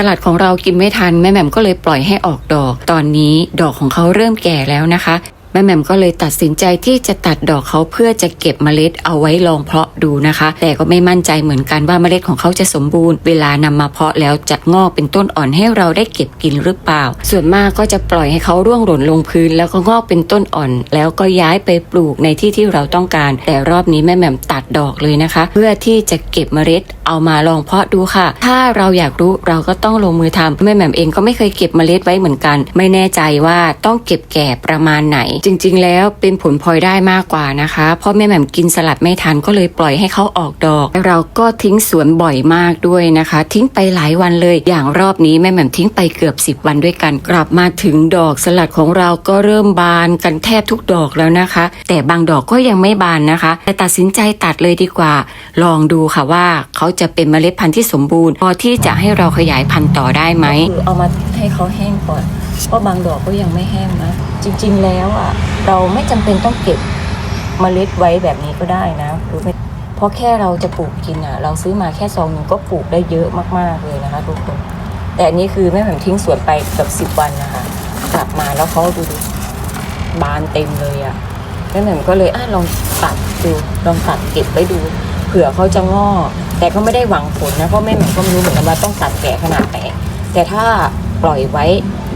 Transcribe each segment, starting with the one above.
สลัดของเรากินไม่ทันแม่แหม่มก็เลยปล่อยให้ออกดอก ตอนนี้ดอกของเขาเริ่มแก่แล้วนะคะ แม่แหม่มก็เลยตัดสินใจที่จะตัดดอกเขาเพื่อจะเก็บเมล็ดเอาไว้ลองเพาะดูนะคะ แต่ก็ไม่มั่นใจเหมือนกันว่าเมล็ดของเขาจะสมบูรณ์ เวลานำมาเพาะแล้วจะงอกเป็นต้นอ่อนให้เราได้เก็บกินหรือเปล่า ส่วนมากก็จะปล่อยให้เขาร่วงหล่นลงพื้น แล้วก็งอกเป็นต้นอ่อน แล้วก็ย้ายไปปลูกในที่ที่เราต้องการ แต่รอบนี้แม่แหม่มตัดดอกเลยนะคะ เพื่อที่จะเก็บเมล็ดเอามาลองเพาะดูค่ะ ถ้าเราอยากรู้เราก็ต้องลงมือทำแม่แหม่มเองก็ไม่เคยเก็บเมล็ดไว้เหมือนกัน ไม่แน่ใจว่าต้องเก็บแก่ประมาณไหนจริง ๆ แล้วเป็นผลพลอยได้มากกว่านะคะเพราะแม่แหม่มกินสลัดไม่ทันก็เลยปล่อยให้เขาออกดอก เราก็ทิ้งสวนบ่อยมากด้วยนะคะ ทิ้งไปหลายวันเลย อย่างรอบนี้แม่แหม่มทิ้งไปเกือบ 10 วันด้วยกัน กลับมาถึงดอกสลัดของเราก็เริ่มบานกันแทบทุกดอกแล้วนะคะ แต่บางดอกก็ยังไม่บานนะคะ แต่ตัดสินใจตัดเลยดีกว่า ลองดูค่ะว่าเขาจะเป็นเมล็ดพันธุ์ที่สมบูรณ์ พอที่จะให้เราขยายพันธุ์ต่อได้ไหมเอามาให้เขาแห้งก่อน เพราะบางดอกก็ยังไม่แห้งนะ จริงๆแล้วอะเราไม่จำเป็นต้องเก็บเมล็ดไว้แบบนี้ก็ได้นะรู้ไหมเพราะแค่เราจะปลูกกินอะ เราซื้อมาแค่ซองหนึงก็ปลูกได้เยอะมากๆเลยนะคะทุกคน แต่อันนี้คือแม่แหม่มทิ้งสวนไปเกือบสิบวันนะคะ กลับมาแล้วเขาดูดิบานเต็มเลยอะแม่แหม่มก็เลยอะลองตัดดูลองตัดเก็บไว้ดูเผื่อเขาจะงอกแต่ก็ไม่ได้หวังผลนะเพราะแม่แหม่มก็ไม่รู้เหมือนกันว่าต้องตัดแก่ขนาดไหนแต่ถ้าปล่อยไว้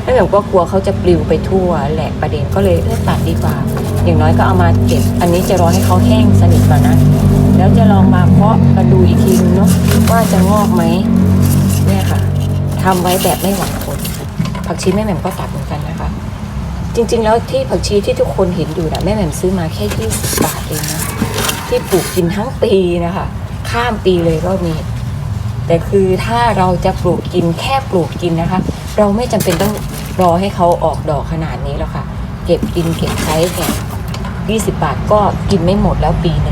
แม่แหม่มก็กลัวเขาจะปลิวไปทั่วแหละประเด็นก็เลยเลือกตัดดีกว่า อย่างน้อยก็เอามาเก็บ อันนี้จะรอให้เขาแห้งสนิทก่อนนะ แล้วจะลองมาเพาะกันดูอีกทีนึงเนาะว่าจะงอกไหมเนี่ยค่ะทำไว้แบบไม่หวังผลผักชีแม่แหม่มก็ตัดเหมือนกันนะคะ จริงๆ แล้วที่ผักชีที่ทุกคนเห็นอยู่นะแม่แหม่มซื้อมาแค่ยี่สิบบาทเองนะที่ปลูกกินทั้งปีนะคะ ข้ามปีเลยก็มี แต่คือถ้าเราจะปลูกกินแค่ปลูกกินนะคะ เราไม่จำเป็นต้องรอให้เขาออกดอกขนาดนี้แล้วค่ะ เก็บกินเก็บใช้แค่ยี่สิบบาทก็กินไม่หมดแล้วปีหนึ่ง